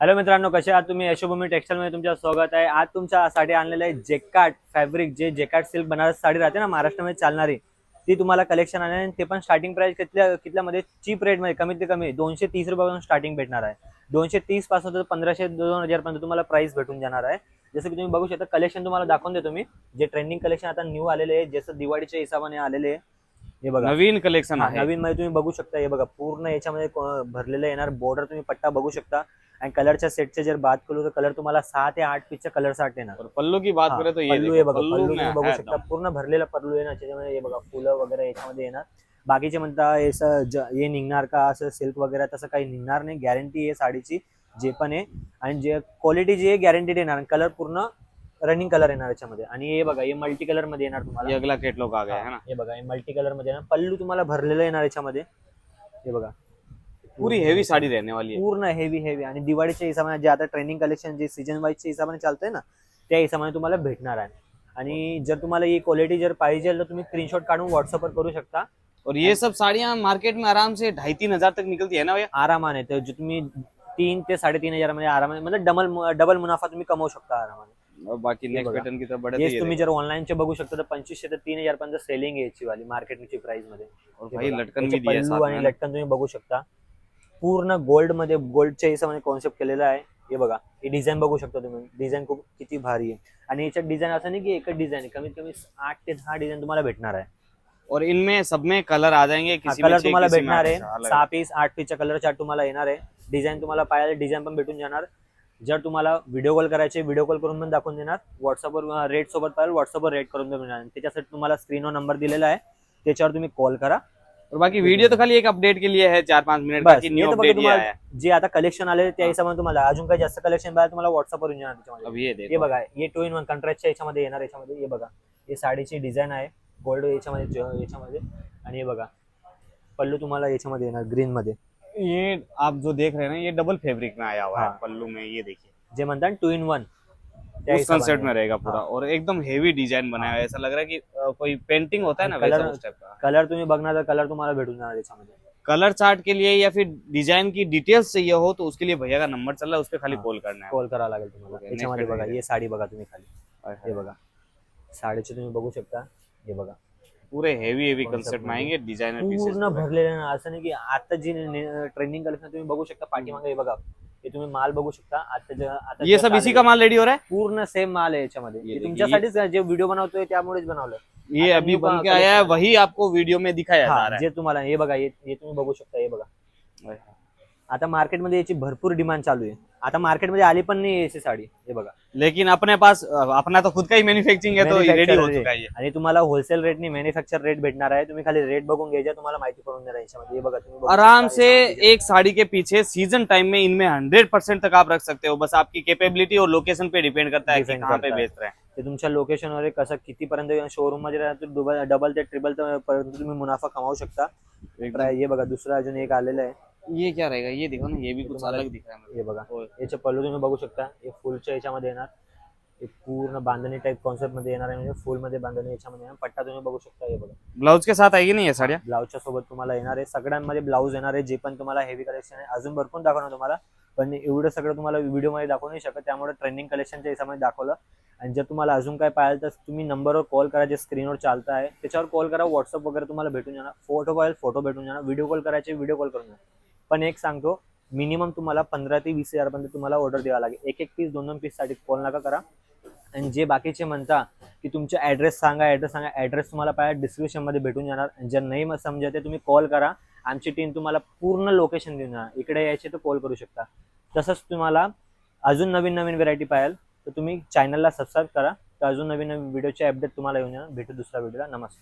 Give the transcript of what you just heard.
Hello मित्रांनो कसे आहात तुम्ही? यशोभूमी टेक्सटाईल मध्ये तुमचं स्वागत आहे. आज तुमच्यासाठी आणलेलं आहे जेकाट फॅब्रिक जे जेकाट सिल्क बनारस साडी राहते ना महाराष्ट्रामध्ये चालणारी. ती तुम्हाला कलेक्शन आहे आणि ते पण स्टार्टिंग प्राइस कितल्या कितल्यामध्ये? चीप रेटमध्ये कमीत कमी दोनशे तीस रुपयापासून स्टार्टिंग भेटणार आहे. दोनशे तीसपासून तर पंधराशे दोन हजार पर्यंत तुम्हाला प्राइस भेटून जाणार आहे. जसं की तुम्ही बघू शकता कलेक्शन तुम्हाला दाखवून देतो मी. जे ट्रेंडिंग कलेक्शन आता न्यू आलेले आहे जसं दिवाळीच्या हिसाबाने आलेले आहे. हे बघा. नवीन कलेक्शन आहे. नवीन मध्ये तुम्ही बघू शकता हे बघा. पूर्ण याच्यामध्ये भरलेलं येणार बॉर्डर तुम्ही पट्टा बघू शकता. आणि कलरच्या सेटचे जर बात करू तर कलर तुम्हाला सहा ते आठ पीसच्या कलरसाठी येणार और पल्लू की बात हा, करें तो ये पल्लू देखो, हे बघा पल्लू पल्लू में तुम्ही बघू है शकता। पूर्ण भरलेला पल्लू आहे ना त्याच्यामध्ये हे बघा फुलं वगैरे याच्यामध्ये येणार. बाकीचे म्हणता हे ज- हे निघणार का असं सिल्क वगैरे तसं काही निघणार नाही. गॅरंटी आहे साडीची जे पण आहे. आणि जे क्वालिटी जी आहे गॅरंटीड येणार. कलर पूर्ण रनिंग कलर येणार याच्यामध्ये. आणि हे बघा हे मल्टी कलरमध्ये येणार तुम्हाला. अगला केटलॉग आ गया है ना? हे बघा हे मल्टी कलरमध्ये येणार. पल्लू तुम्हाला भरलेलं येणार याच्यामध्ये. हे बघा. पूरी हेवी साड़ी रहने वाली है। पूर्ण हेवी हेवी आणि दिवाळीच्या हिशोबाने जे आता ट्रेंडिंग कलेक्शन जे सीजन वाईजच्या हिशोबाने चालतंय ना त्या हिशोबाने तुम्हाला भेटणार आहे. आणि जर तुम्हाला ही क्वालिटी जर पाहिजे तर तुम्ही स्क्रीनशॉट काढून व्हॉट्सअपवर करू शकता. और ये सब साड़ियाँ मार्केट में आराम से ढाई तीन हजार तक निकलती है ना भैया? आरामाने. तर जे तुम्ही तीन ते साडेतीन हजारमध्ये आरामाने म्हणजे डबल डबल मुनाफा तुम्ही कमवू शकता आरामाने. और बाकी नेक्स्ट बघा. पैटर्न की तरफ बढ़े तो हेच ये तुम्ही देखो। जर ऑनलाईनचे बघू शकता तर पंचवीसशे ते तीन हजार पर्यंत सेलिंग याची वाली मार्केटची प्राइसमध्ये. और हे भाई. लटकन भी दिया है पल्लू साथ आणि में. ना। लटकन तुम्ही बघू शकता. पूर्ण गोल्डमध्ये गोल्डच्या हिशोबाने कॉन्सेप्ट केलेला आहे. हे बघा ही डिझाईन बघू शकता तुम्ही. डिझाईन खूप किती भारी आहे. आणि याच्यात डिझाईन असं नाही की एकच डिझाईन आहे. कमीत कमी आठ ते दहा डिझाईन तुम्हाला भेटणार आहे. और इनमें सब में कलर आ जाएंगे किसी कलर तुम्हाला भेटणार आहे. सहा पीस आठ पीसचा कलर चार्ट तुम्हाला येणार आहे. डिझाईन तुम्हाला पाहिजे डिझाईन पण भेटून जाणार. जर तुम्हाला व्हिडिओ कॉल करायचे व्हिडिओ कॉल करून पण दाखवून देणार. व्हॉट्सअपवर रेट सोबत पाहिजे व्हॉट्सअपवर रेट करून देणार. त्याच्यासाठी तुम्हाला स्क्रीनवर नंबर दिलेला आहे. त्याच्यावर तुम्ही कॉल करा. और बाकी वीडियो तो खाली एक अपडेट के लिए है चार पांच मिनट बस कि हे न्यू तर बघा अपडेट तुम्हाला है। जे आता कलेक्शन आले त्या हिशोबाने तुम्हाला अजून काही जास्त कलेक्शन पाहिजे तुम्हाला व्हॉट्सअपवर येणार त्याच्यामध्ये. ये हे देखो बघा हे टू इन वन कंट्राक्टच्या याच्यामध्ये येणार याच्यामध्ये हे बघा. हे साडीची डिझाईन आहे गोल्ड याच्यामध्ये ज- याच्यामध्ये. आणि हे बघा पल्लू तुम्हाला याच्यामध्ये येणार ग्रीन मध्ये. ये आप जो देख रहे हैं ना ये डबल फैब्रिक में आया हुआ है हाँ। पल्लू में ये देखिए। जे म्हणतात टू इन वन उस कंसेप्ट में रहेगा पूरा। और एकदम हेवी डिज़ाइन बनाया है ऐसा लग रहा है कि कोई पेंटिंग होता है ना कलर- वैसा उस टाइप का। कलर तुम्ही बघणार तर कलर तुम्हाला भेटून जाणार कलर चार्ट के लिए या फिर डिज़ाइन की डिटेल्स चाहिए हो तो उसके लिए भैया का नंबर चल रहा है उस पर खाली हाँ। कॉल करना है। कॉल करावा लागेल तुम्हाला Okay, याच्यामध्ये next बघा हे। साडी बघा तुम्ही खाली। हे हाय. बघा साडीचे तुम्ही बघू शकता हे बघा पूरे हेवी हेवी Concept कंसेप्ट में आएँगे डिज़ाइनर पीसेस पूर्ण भरलेलं ना असं नाही की आता जी ट्रेंडिंग कलेक्शन तुम्ही बघू शकता पाठीमागे हे बघा हे तुम्ही माल बघू शकता. आता जे- आता ये सब इसी का माल रेडी हो रहा है? पूर्ण सेम माल आहे याच्यामध्ये. ये हे देखिए, तुमच्यासाठीच जे व्हिडिओ बनवतोय त्यामुळेच बनवलं ये अभी बन के आया है वही आपको वीडियो में दिखाया जा रहा रहा जे तुम्हाला हे बघा हे हे तुम्ही बघू शकता हे बघा. है आता मार्केटमध्ये याची भरपूर डिमांड चालू आहे. आता मार्केटमध्ये आली पण नाही याची साडी. हे बघा. लेकिन अपने पास अपना तो खुद का ही मैन्युफैक्चरिंग है तो रेडी हो चुका है ये. आणि तुम्हाला होलसेल रेटनी मॅन्युफॅक्चर रेट भेटणार आहे. तुम्ही खाली रेट बघून घ्यायचा तुम्हाला माहिती करून देणार याच्यामध्ये. हे बघा तुम्ही बघू आराम शकता से याच्यामध्ये. एक साड़ी के पीछे सीज़न टाइम में इनमें हंड्रेड परसेंट तक आप रख सकते हो. बस आपकी कैपेबिलिटी और लोकेशन पे डिपेंड करता है कि Depend कहाँ पे करता है. बेच रहे हैं. ते तुमच्या लोकेशनवर आहे, कसं कितीपर्यंत शोरूम मध्ये राहतो डबल ते ट्रिपल पर्यंत तुम्ही मुनाफा कमावू शकता. एकदम- हे बघा दुसरं अजून एक आलेलं आहे. ये क्या रहेगा? ये देखो ना ये भी कुछ अलग दिख रहा है हे बघा मुझे। याचे पल्लू तुम्ही बघू शकता हे फुलच्या याच्यामध्ये येणार. हे पूर्ण बांधणी टाईप कॉन्सेप्टमध्ये येणार आहे म्हणजे फुलमध्ये बांधणी याच्यामध्ये येणार. पट्टा तुम्ही बघू शकता हे बघा. ब्लाउज के साथ आएगी ना ये साड़ियाँ? ब्लाऊजच्या सोबत तुम्हाला येणार आहे. सगळ्यांमध्ये ब्लाऊज येणार आहे जे पण तुम्हाला हेवी कलेक्शन आहे अजून भरपूर दाखवणार तुम्हाला. पण एवढं सगळं तुम्हाला व्हिडिओमध्ये दाखवू नाही शकत त्यामुळे ट्रेंडिंग कलेक्शनच्या हिशोबाने दाखवलं. आणि जर तुम्हाला अजून काय पाहिजे तर तुम्ही नंबरवर कॉल करा जे स्क्रीनवर चालतं आहे. त्याच्यावर कॉल करा व्हॉट्सअप वगैरे तुम्हाला भेटून जाणार. फोटो पाहिजे फोटो भेटून जाणार. व्हिडिओ कॉल करायचे व्हिडिओ कॉल करून जाणार. पण एक सांगतो मिनिमम तुम्हाला पंधरा ते वीस हजारपर्यंत तुम्हाला ऑर्डर द्यावा लागेल. एक एक पीस दोन दोन पीससाठी कॉल नका करा. आणि जे बाकीचे म्हणता की तुमचा ॲड्रेस सांगा ॲड्रेस सांगा ॲड्रेस तुम्हाला पाहिजे डिस्क्रिप्शनमध्ये भेटून जाणार. जर नाही मग समजत ते तुम्ही कॉल करा. आमची टीम तुम्हाला पूर्ण लोकेशन देऊन जाणार. इकडे यायचे तर कॉल करू शकता. तसंच तुम्हाला अजून नवीन नवीन व्हेरायटी पाहिजे तर तुम्ही चॅनलला सबस्क्राईब करा. तर अजून नवीन नवीन व्हिडिओचे अपडेट तुम्हाला येऊन जाणार. भेटू दुसऱ्या व्हिडिओला नमस्कार.